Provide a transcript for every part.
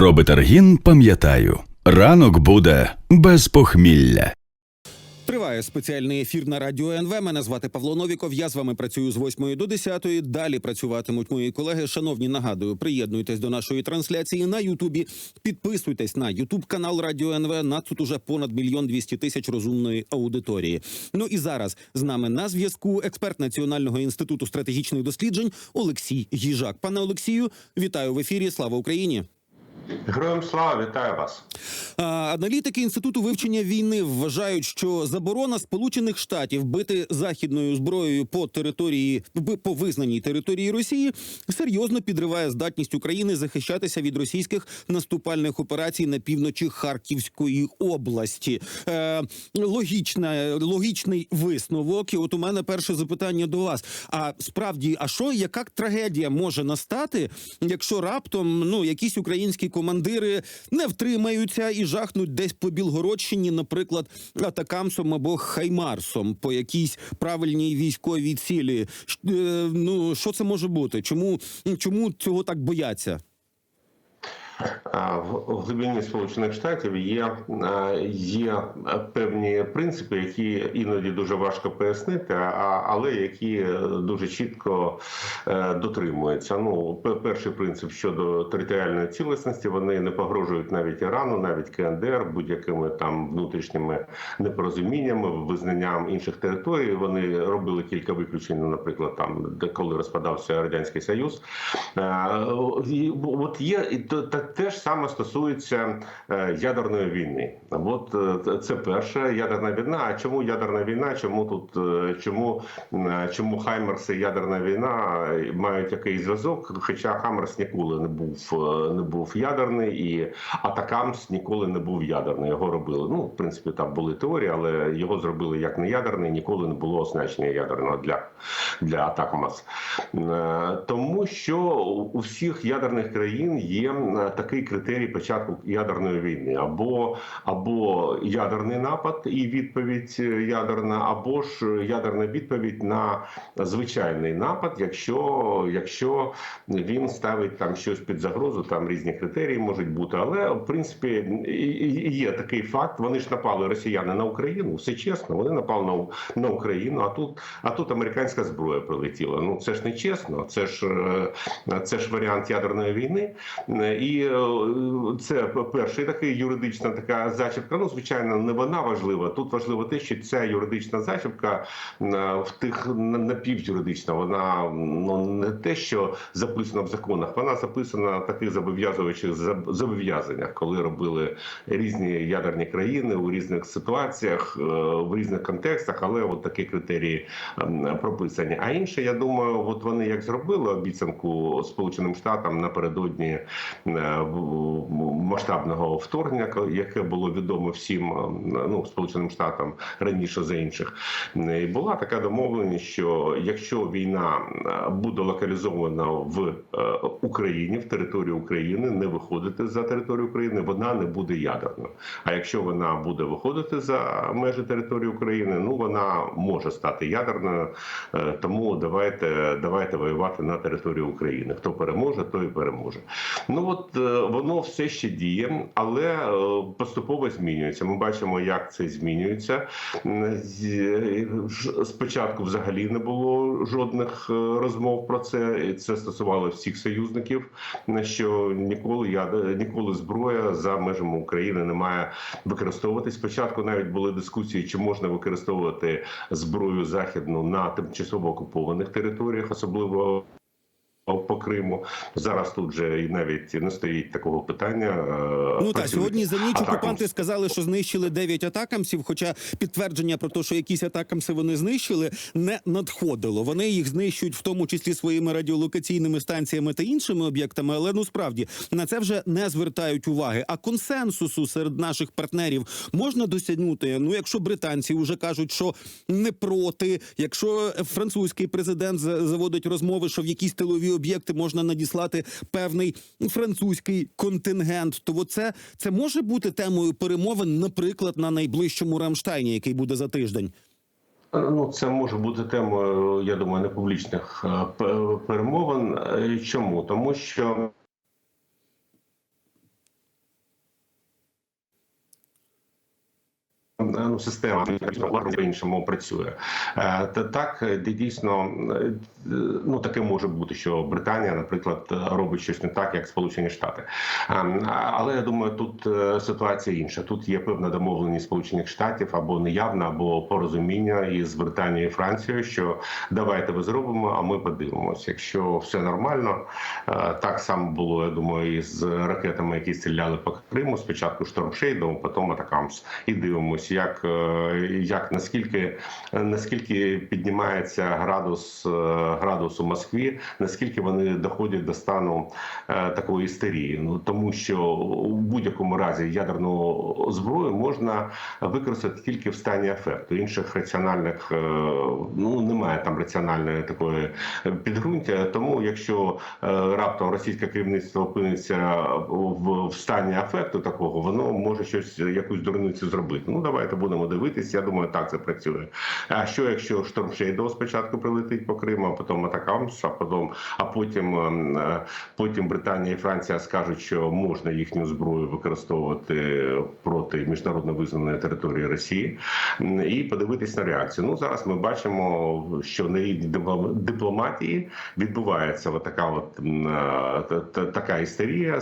Про Бетаргін пам'ятаю. Ранок буде без похмілля. Триває спеціальний ефір на радіо НВ. Мене звати Павло Новіков. Я з вами працюю з 8 до 10. Далі працюватимуть мої колеги. Шановні, нагадую, приєднуйтесь до нашої трансляції на Ютубі. Підписуйтесь на Ютуб канал Радіо НВ. На тут уже понад мільйон двісті тисяч розумної аудиторії. Ну і зараз з нами на зв'язку експерт Національного інституту стратегічних досліджень Олексій Їжак. Пане Олексію, вітаю в ефірі. Слава Україні! Героям слава вітаю вас. Аналітики інституту вивчення війни вважають, що заборона Сполучених Штатів бити західною зброєю по території по визнаній території Росії серйозно підриває здатність України захищатися від російських наступальних операцій на півночі Харківської області. Е, логічна, логічний висновок. І от у мене перше запитання до вас. А справді, а що, яка трагедія може настати, якщо раптом ну якісь українські командири не втримаються і жахнуть десь по Білгородщині, наприклад, атакамсом або хаймарсом по якійсь правильній військовій цілі? Е, Ну що це може бути? Чому чому цього так бояться? В глибині Сполучених Штатів є, є певні принципи, які іноді дуже важко пояснити, але які дуже чітко е, дотримуються. Ну, перший принцип щодо територіальної цілісності вони не погрожують навіть Ірану, навіть КНДР, будь-якими там внутрішніми непорозуміннями, визнанням інших територій. Вони робили кілька виключень, наприклад, там де коли розпадався радянський союз. Е, От є і то та те ж саме стосується е, ядерної війни. От е, це перша ядерна війна. А чому ядерна війна? Чому тут е, чому чому Хаймерс і ядерна війна мають якийсь зв'язок? Хоча Хаймерс ніколи не був не був ядерний, і Атакамс ніколи не був ядерний. Його робили. Ну, в принципі, там були теорії, але його зробили як не ядерний. Ніколи не було оснащення ядерного для, для Атакамас. Тому що у всіх ядерних країн є такий критерій початку ядерної війни: або, або ядерний напад і відповідь ядерна, або ж ядерна відповідь на звичайний напад, якщо, якщо він ставить там щось під загрозу, там різні критерії можуть бути. Але в принципі є такий факт. Вони ж напали росіяни на Україну. Все чесно, вони напали на, на Україну. А тут, а тут американська зброя прилетіла. Ну це ж не чесно. Це ж е, це ж варіант ядерної війни. І це перший такий юридична така зачіпка. Ну звичайно, не вона важлива. Тут важливо те, що ця юридична зачіпка е, в тих на- напівюридична. Вона ну те, що записано в законах, вона записана в таких зобов'язуючих зобов'язаннях, коли робили різні ядерні країни у різних ситуаціях, е, в різних контекстах, але от такі критерії ем, прописані. А інше, я думаю, от вони як зробили обіцянку Сполученим Штатам напередодні е, масштабного вторгнення, яке було відомо всім ем, ну Сполученим Штатам раніше за інших, Е, і була така домовленість, що якщо війна буде локалізована в е, Україні, в території України, не виходити за територію України, вона не буде ядерною. А якщо вона буде виходити за межі території України, ну вона може стати ядерною. Е, Тому давайте давайте воювати на території України. Хто переможе, той і переможе. Ну от е, воно все ще діє, але поступово змінюється. Ми бачимо, як це змінюється. Спочатку взагалі не було жодних розмов про це. І це стосувало всіх союзників. Що ніколи я ніколи зброя за межами України не має використовуватись. Спочатку навіть були дискусії, чи можна використовувати зброю західну на тимчасово окупованих територіях, особливо. По Криму зараз тут же і навіть не стоїть такого питання. е, Ну працюють сьогодні за ніч окупанти сказали, що знищили 9 атакамсів. Хоча підтвердження про те, що якісь атакамси вони знищили, не надходило. Вони їх знищують в тому числі своїми радіолокаційними станціями та іншими об'єктами. Але ну справді на це вже не звертають уваги. А консенсусу серед наших партнерів можна досягнути. Ну, якщо британці вже кажуть, що не проти, якщо французький президент за- заводить розмови, що в якісь тилові об'єкти можна надіслати певний французький контингент, то це, це може бути темою перемовин, наприклад, на найближчому Рамштайні, який буде за тиждень. Ну, це може бути темою, я думаю, непублічних публічних перемовин. Е, Чому? Тому що ну, система по-іншому працює. Е, Та так е, дійсно е, ну таке може бути, що Британія, наприклад, робить щось не так, як Сполучені Штати. Але я думаю, тут ситуація інша. Тут є певна домовленість Сполучених Штатів або неявна, або порозуміння із Британією і Францією, що давайте ви зробимо, а ми подивимося. Якщо все нормально, так само було, я думаю, і з ракетами, які стріляли по Криму. Спочатку штормшейдом, потім атакамс. І дивимося, як, е, як наскільки наскільки піднімається градус е, градус у Москві, наскільки вони доходять до стану е, такої істерії. Ну тому що у будь-якому разі ядерну зброю можна використати тільки в стані афекту. Інших раціональних ну немає там раціональної такої підґрунтя. Тому якщо раптом російське керівництво опиниться в, стані афекту такого, воно може щось якусь дурницю зробити. Ну давайте будемо дивитися. Я думаю, так це працює. А що якщо шторм Шейдо спочатку прилетить по Криму, а потім Атакамс, а потім, а потім, ем, е, потім Британія і Франція скажуть, що можна їхню зброю використовувати проти міжнародно визнаної території Росії, і подивитись на реакцію. Ну зараз ми бачимо, що на рівні диплом- дипломатії відбувається от така от е, та- та- така істерія.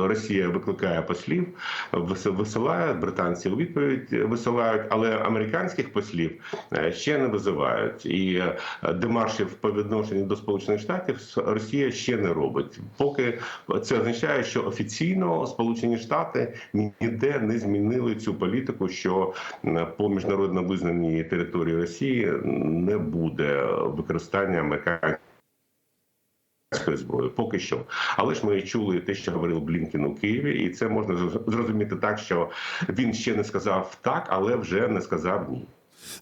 Росія викликає послів, вис- висилає британці у відповідь висилають, але американських послів е, ще не визивають. І е, демаршів по відношенню до Сполучених Штатів Росія ще не робить. Поки це означає, що офіційно Сполучені Штати ніде не змінили цю політику, що по міжнародно визнаній території Росії не буде використання американських зброї, поки що, але ж ми чули те, що говорив Блінкін у Києві, і це можна зрозуміти так, що він ще не сказав так, але вже не сказав ні.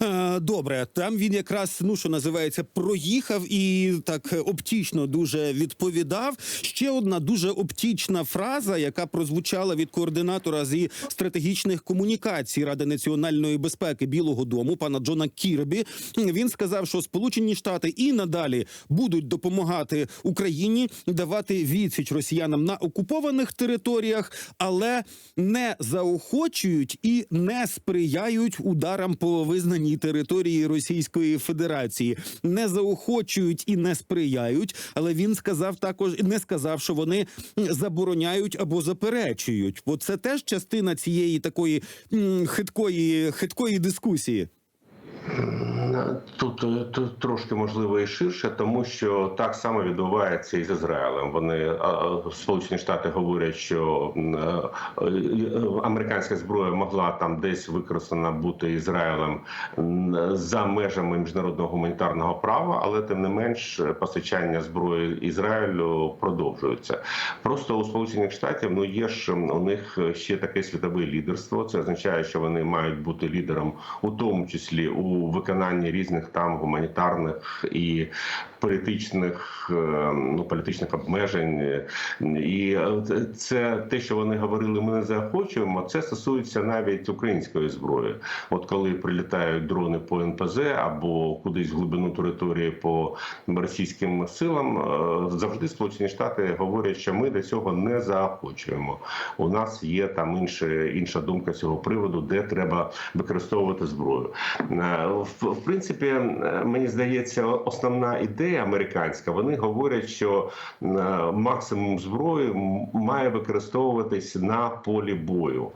Е, Добре, там він якраз ну що називається проїхав і так оптічно дуже відповідав. Ще одна дуже оптічна фраза, яка прозвучала від координатора зі стратегічних комунікацій Ради національної безпеки Білого Дому, пана Джона Кірбі. Він сказав, що Сполучені Штати і надалі будуть допомагати Україні давати відсіч росіянам на окупованих територіях, але не заохочують і не сприяють ударам по визнаній території Російської Федерації. Не заохочують і не сприяють. Але він сказав також не сказав, що вони забороняють або заперечують. Бо це теж частина цієї такої хиткої хиткої дискусії. Тут, е, тут трошки можливо і ширше, тому що так само відбувається і з Ізраїлем. Вони а, а, Сполучені Штати говорять, що е, е, американська зброя могла там десь використана бути Ізраїлем за межами міжнародного гуманітарного права, але тим не менш е, постачання зброї Ізраїлю продовжується. Просто у Сполучених Штатів ну є ж у них ще таке світове лідерство. Це означає, що вони мають бути лідером, у тому числі у виконанні різних там гуманітарних і політичних е, ну політичних обмежень. І е, це те, що вони говорили, ми не заохочуємо. Це стосується навіть української зброї. От коли прилітають дрони по НПЗ або кудись в глибину території по російським силам, е, завжди Сполучені Штати говорять, що ми до цього не заохочуємо. У нас є там інше, інша думка з цього приводу, де треба використовувати зброю. В, принципі, мені здається, основна ідея американська. Вони говорять, що максимум зброї має використовуватись на полі бою.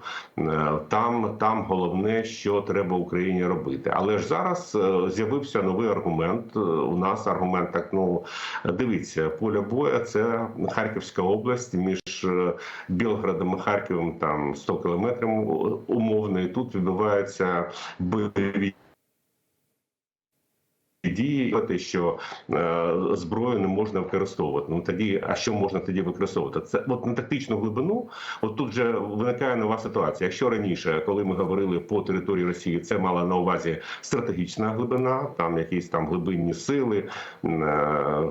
Там, там головне, що треба Україні робити. Але ж зараз е, з'явився новий аргумент. Е, У нас аргумент так: ну дивіться, поле бою це Харківська область між е, Білградом і Харковом, там 100 кілометрів умовно, і тут відбуваються бойові дії, те, що е, зброю не можна використовувати. Ну тоді, а що можна тоді використовувати? Це от на тактичну глибину. От тут же виникає нова ситуація. Якщо раніше, коли ми говорили по території Росії, це мала на увазі стратегічна глибина, там якісь там глибинні сили, е,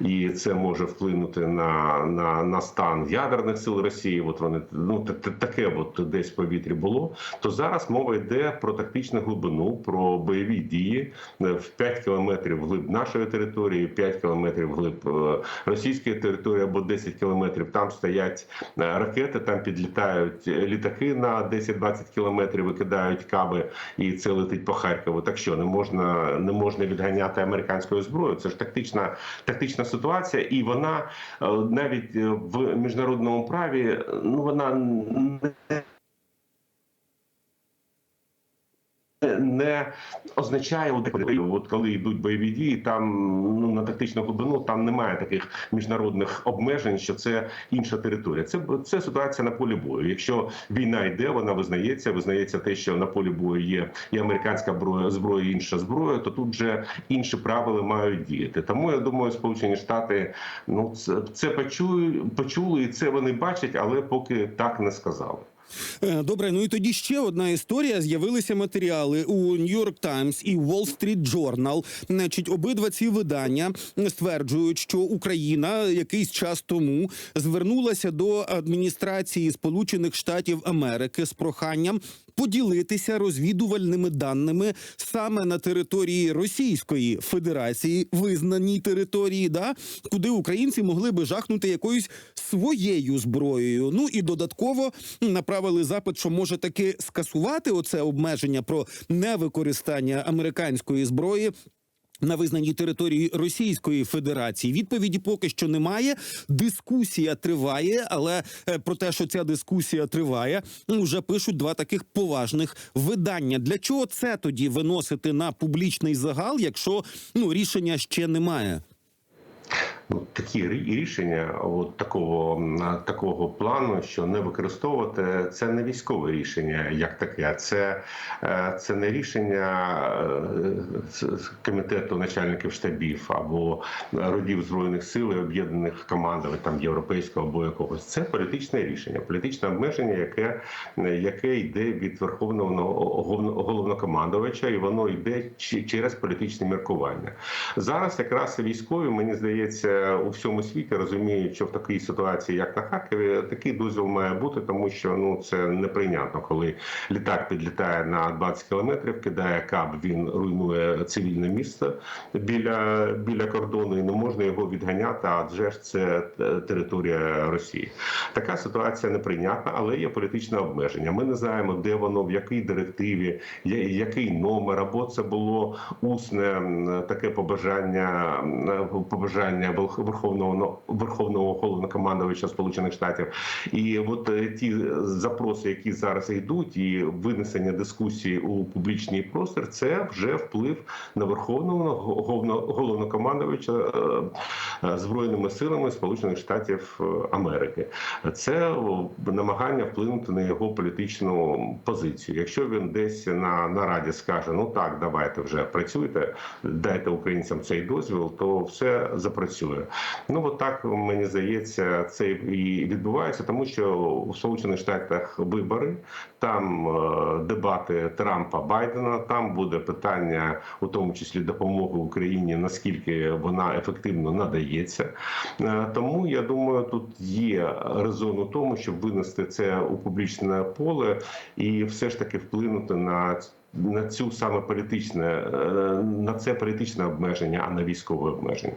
і це може вплинути на, на, на стан ядерних сил Росії. От вони ну таке, от десь в повітрі було. То зараз мова йде про тактичну глибину, про бойові дії е, в 5 5 кілометрів вглиб нашої території, 5 кілометрів вглиб е, російської території або 10 кілометрів. Там стоять е, ракети, там підлітають літаки на 10-20 кілометрів, викидають каби, і це летить по Харкову. Так що не можна не можна відганяти американською зброєю. Це ж тактична тактична ситуація, і вона е, навіть в міжнародному праві ну вона не не означає от, коли йдуть бойові дії, там ну на тактичну глибину там немає таких міжнародних обмежень, що це інша територія. Це це ситуація на полі бою. Якщо війна йде, вона визнається. Визнається те, що на полі бою є і американська зброя, зброя, і інша зброя, то тут вже інші правила мають діяти. Тому я думаю, Сполучені Штати ну це, це почули, почули, і це вони бачать, але поки так не сказали. Е, Добре, ну і тоді ще одна історія. З'явилися матеріали у New York Times і Wall Street Journal. Значить, обидва ці видання стверджують, що Україна якийсь час тому звернулася до адміністрації Сполучених Штатів Америки з проханням поділитися розвідувальними даними саме на території Російської Федерації, визнаній території, да куди українці могли би жахнути якоюсь своєю зброєю. Ну і додатково направили запит, що може таки скасувати оце обмеження про невикористання американської зброї. На визнаній території Російської Федерації відповіді поки що немає. Дискусія триває, але е, про те, що ця дискусія триває, вже пишуть два таких поважних видання. Для чого це тоді виносити на публічний загал, якщо ну рішення ще немає? Ну, такі рішення, от такого такого плану, що не використовувати, це не військове рішення, як таке. Це, е, це не рішення е, комітету начальників штабів або родів збройних сил і об'єднаних командувань там європейського або якогось. Це політичне рішення, політичне обмеження, яке, яке йде від верховного головно- головнокомандувача, і воно йде через політичне міркування. Зараз якраз військові, мені здається, у всьому світі розуміють, що в такій ситуації, як на Харкові, такий дозвіл має бути, тому що ну це неприйнятно, коли літак підлітає на 20 кілометрів, кидає каб, він руйнує цивільне місто біля, біля кордону, і не можна його відганяти, адже ж це е, територія Росії. Така ситуація неприйнятна, але є політичне обмеження. Ми не знаємо, де воно, в якій директиві, який номер, або це було усне таке побажання, побажання Верховного Верховного головнокомандувача Сполучених Штатів. І от е, ті запроси, які зараз йдуть, і винесення дискусії у публічний простір, це вже вплив на Верховного головно- головнокомандувача е, збройними силами Сполучених Штатів е, Америки. Це намагання вплинути на його політичну позицію. Якщо він десь на нараді скаже: ну так, давайте вже працюйте, дайте українцям цей дозвіл, то все запрацює. Ну от так мені здається, це і відбувається, тому що у Сполучених Штатах вибори, там е, дебати Трампа Байдена, там буде питання, у тому числі допомоги Україні, наскільки вона ефективно надається. Е, Тому я думаю, тут є резон у тому, щоб винести це у публічне поле і все ж таки вплинути на. На цю саме політичне е, на це політичне обмеження, а не військове обмеження.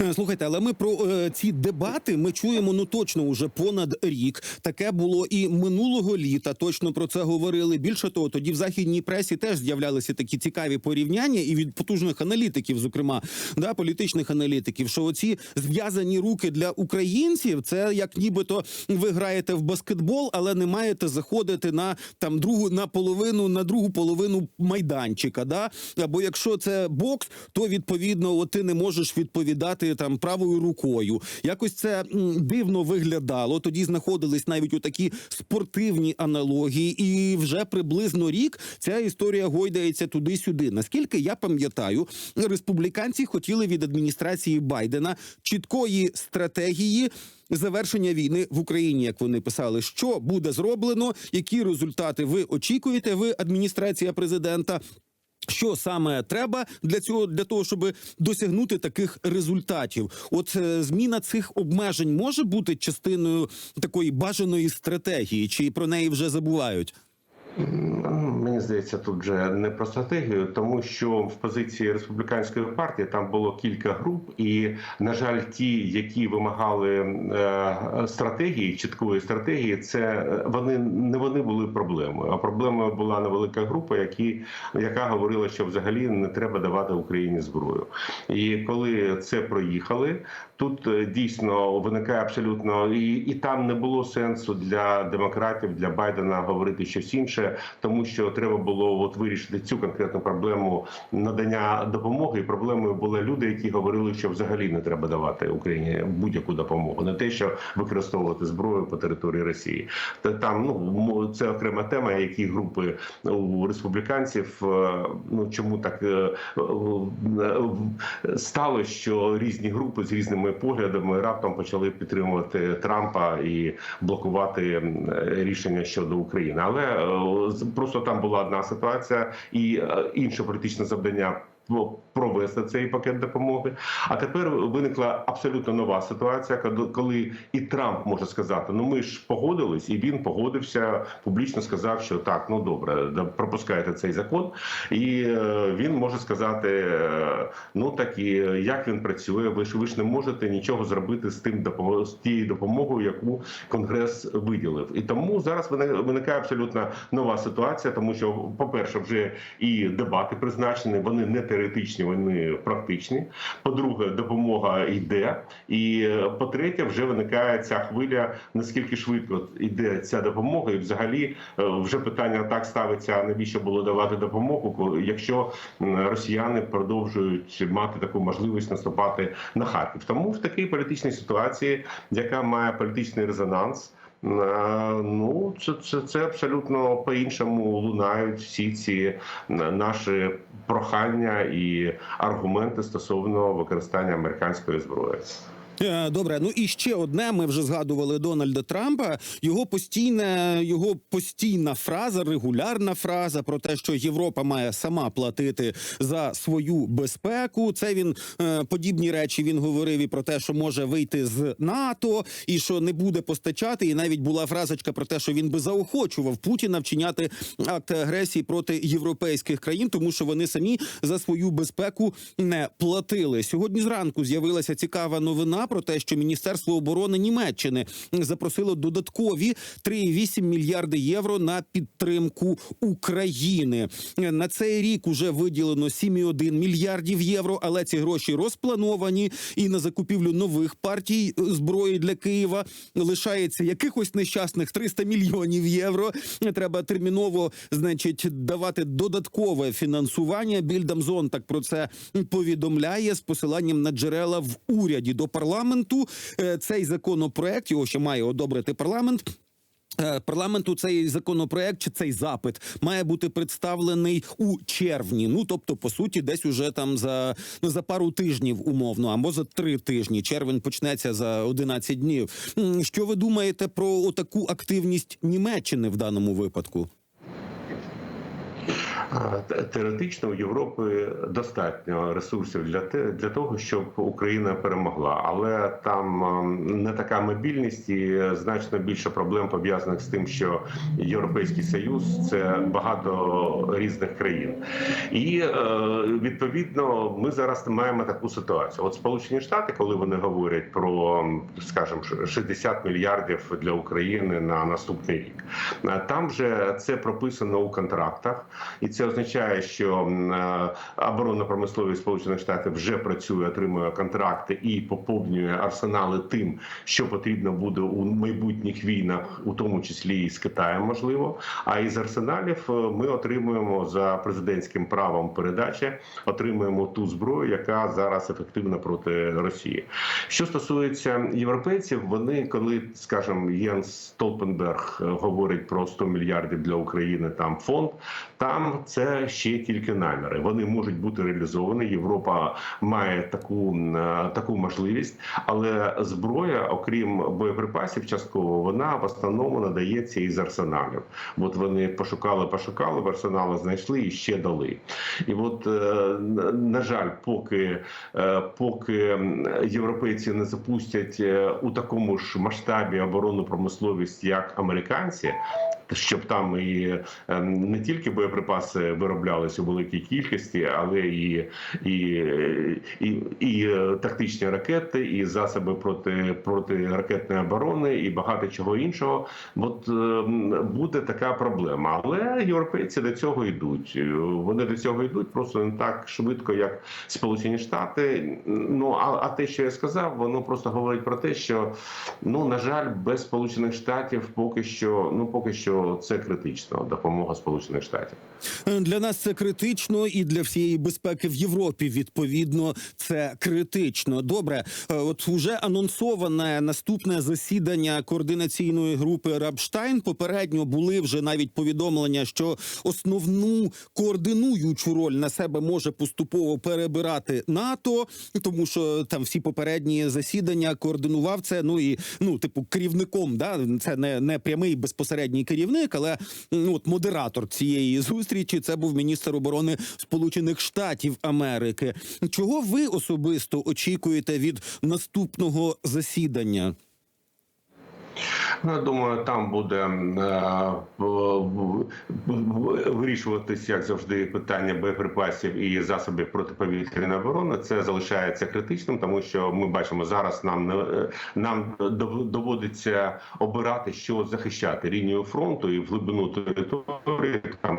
Е, Слухайте, але ми про е, ці дебати ми чуємо ну точно уже понад рік. Таке було і минулого літа. Точно про це говорили. Більше того, тоді в західній пресі теж з'являлися такі цікаві порівняння, і від потужних аналітиків, зокрема, да, політичних аналітиків, що оці зв'язані руки для українців, це як нібито ви граєте в баскетбол, але не маєте заходити на там другу на половину, на другу половину майданчика. Да? Або якщо це бокс, то відповідно от ти не можеш відповідати там правою рукою. Якось це дивно виглядало. Тоді знаходились навіть у такі спортивні аналогії, і вже приблизно рік ця історія гойдається туди-сюди. Наскільки я пам'ятаю, республіканці хотіли від адміністрації Байдена чіткої стратегії. Завершення війни в Україні, як вони писали, що буде зроблено, які результати ви очікуєте, ви адміністрація президента. Що саме треба для цього для того, щоб досягнути таких результатів? От е, зміна цих обмежень може бути частиною такої бажаної стратегії, чи про неї вже забувають? Мені мені здається, тут вже не про стратегію, тому що в позиції республіканської партії там було кілька груп, і на жаль, ті, які вимагали е, стратегії, чіткої стратегії, це е, вони не вони були проблемою. А проблемою була невелика група, які яка говорила, що взагалі не треба давати Україні зброю. І коли це проїхали, тут е, дійсно виникає абсолютно і, і там не було сенсу для демократів, для Байдена говорити щось інше, тому що треба було от вирішити цю конкретну проблему надання допомоги. І проблемою були люди, які говорили, що взагалі не треба давати Україні будь-яку допомогу, не те, що використовувати зброю по території Росії. Та там ну це окрема тема, які групи у республіканців е, ну чому так е, е, стало, що різні групи з різними поглядами раптом почали підтримувати Трампа і блокувати рішення щодо України. Але просто там була одна ситуація і е, інше політичне завдання. Про- Провести цей пакет допомоги. А тепер виникла абсолютно нова ситуація, коли- і Трамп може сказати: ну ми ж погодились, і він погодився публічно сказав, що так, ну добре, да, пропускайте цей закон. І е, він може сказати: е, ну так і е, як він працює, ви ж ви ж не можете нічого зробити з тим з тією допомогою, яку конгрес виділив. І тому зараз виникає абсолютно нова ситуація, тому що, по-перше, вже і дебати призначені, вони не теоретичні, вони практичні. По-друге, допомога йде. І е, по-третє, вже виникає ця хвиля, наскільки швидко йде ця допомога, і взагалі е, вже питання так ставиться: навіщо було давати допомогу, якщо росіяни продовжують мати таку можливість наступати на Харків. Тому в такій політичній ситуації, яка має політичний резонанс. Е, Ну, це, це, це абсолютно по-іншому лунають всі ці наші прохання і аргументи стосовно використання американської зброї. Е, Добре, ну і ще одне. Ми вже згадували Дональда Трампа. Його постійна, його постійна фраза, регулярна фраза про те, що Європа має сама платити за свою безпеку. Це він е, подібні речі він говорив і про те, що може вийти з НАТО, і що не буде постачати. І навіть була фразочка про те, що він би заохочував Путіна вчиняти акти агресії проти європейських країн, тому що вони самі за свою безпеку не платили. Сьогодні зранку з'явилася цікава новина про те, що Міністерство оборони Німеччини запросило додаткові 3,8 мільярди євро на підтримку України. На цей рік уже виділено 7,1 мільярдів євро, але ці гроші розплановані і на закупівлю нових партій зброї для Києва лишається якихось нещасних 300 мільйонів євро. Треба терміново, значить, давати додаткове фінансування. Більдамзон так про це повідомляє з посиланням на джерела в уряді до парламенту. Е, Цей законопроект його ще має одобрити парламент. Е, Парламенту цей законопроект чи цей запит має бути представлений у червні. Ну тобто, по суті, десь уже там за ну за пару тижнів умовно, або за три тижні. Червень почнеться за 11 днів. Що ви думаєте про таку активність Німеччини в даному випадку? Теоретично у Європи достатньо ресурсів для те для того, щоб Україна перемогла, але там не така мобільність і значно більше проблем пов'язаних з тим, що Європейський Союз це багато різних країн, і е, відповідно ми зараз маємо таку ситуацію. От Сполучені Штати, коли вони говорять про, скажімо, 60 мільярдів для України на наступний рік, там вже це прописано у контрактах, і це означає, що е, оборонна промисловість Сполучених Штатів вже працює, отримує контракти і поповнює арсенали тим, що потрібно буде у майбутніх війнах, у тому числі і з Китаєм, можливо. А із арсеналів е, ми отримуємо за президентським правом передачі, отримуємо ту зброю, яка зараз ефективна проти Росії. Що стосується європейців, вони коли, скажімо, Єнс Столтенберг е, говорить про 100 мільярдів для України, там фонд, там це ще тільки наміри. Вони можуть бути реалізовані. Європа має таку, е, таку можливість, але зброя, окрім боєприпасів, частково вона в основному надається із арсеналів. От вони пошукали, пошукали, в арсенали знайшли і ще дали. І от, е, на- жаль, поки, е, поки європейці не запустять у такому ж масштабі оборонну промисловість, як американці. Щоб там і е, не тільки боєприпаси вироблялись у великій кількості, але і, і, і, і е, тактичні ракети, і засоби проти протиракетної оборони, і багато чого іншого. От е, буде така проблема. Але європейці до цього йдуть. Вони до цього йдуть просто не так швидко, як Сполучені Штати. Ну а, а те, що я сказав, воно просто говорить про те, що ну на жаль, без Сполучених Штатів поки що, ну поки що це критично допомога Сполучених Штатів. Для нас це критично, і для всієї безпеки в Європі відповідно це критично. Добре, е, от уже анонсоване наступне засідання координаційної групи Рабштайн. Попередньо були вже навіть повідомлення, що основну координуючу роль на себе може поступово перебирати НАТО, тому що там всі попередні засідання координував це. Ну і ну, типу, керівником, да це не, не прямий безпосередній керівник, але ну, от модератор цієї зустрічі це був міністр оборони Сполучених Штатів Америки. Чого ви особисто очікуєте від наступного засідання? Ну, я думаю, там буде е, в- в- вирішуватись, як завжди, питання боєприпасів і засобів протиповітряної оборони. Це залишається критичним, тому що ми бачимо зараз. Нам не нам доводиться обирати, що захищати лінію фронту і в глибину території. Там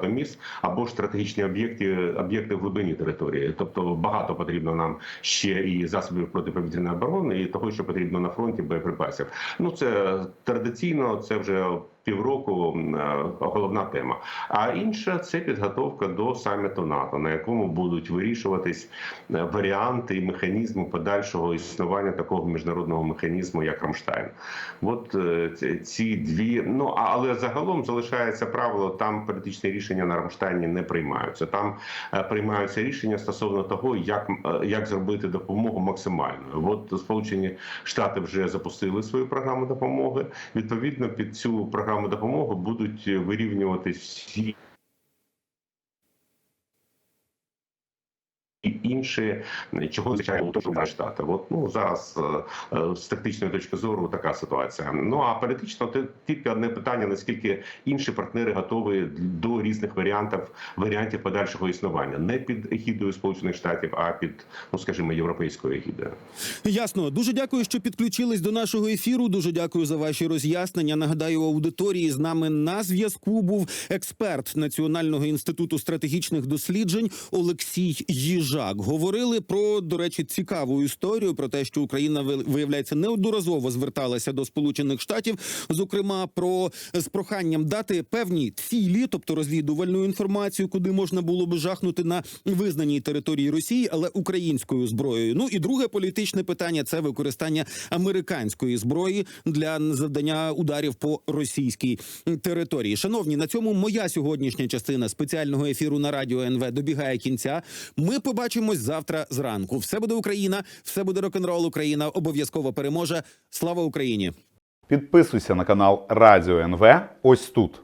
багато міст або ж стратегічні об'єкти об'єкти в глибині території. Тобто багато потрібно нам ще і засобів протиповітряної оборони, і того, що потрібно на фронті боєприпасів. Ну це традиційно, це вже півроку е, головна тема. А інша це підготовка до саміту НАТО, на якому будуть вирішуватись е, варіанти і механізми подальшого існування такого міжнародного механізму, як Рамштайн. От е, ці- дві. Ну але загалом залишається правило, там політичні рішення на Рамштайні не приймаються. Там приймаються рішення стосовно того, як, як зробити допомогу максимальною. От Сполучені Штати вже запустили свою програму допомоги. Відповідно, під цю програму допомоги будуть вирівнюватись всі. І інші, чого звичайно Сполучені Штати. От ну зараз е, е, з тактичної точки зору така ситуація. Ну а політично те тільки одне питання: наскільки інші партнери готові до різних варіантів варіантів подальшого існування, не під егідою Сполучених Штатів, а під ну скажімо європейською егідою. Ясно, дуже дякую, що підключились до нашого ефіру. Дуже дякую за ваші роз'яснення. Нагадаю, аудиторії з нами на зв'язку був експерт Національного інституту стратегічних досліджень Олексій Їжак. Говорили про, до речі, цікаву історію про те, що Україна ви- виявляється неодноразово зверталася до Сполучених Штатів, зокрема про з проханням дати певні цілі, тобто розвідувальну інформацію, куди можна було би жахнути на визнаній території Росії, але українською зброєю. Ну і друге політичне питання це використання американської зброї для завдання ударів по російській території. Шановні, на цьому моя сьогоднішня частина спеціального ефіру на радіо НВ добігає кінця. Ми побачимось завтра зранку. Все буде Україна, все буде рок-н-рол Україна. Обов'язково переможе. Слава Україні! Підписуйся на канал Радіо НВ ось тут.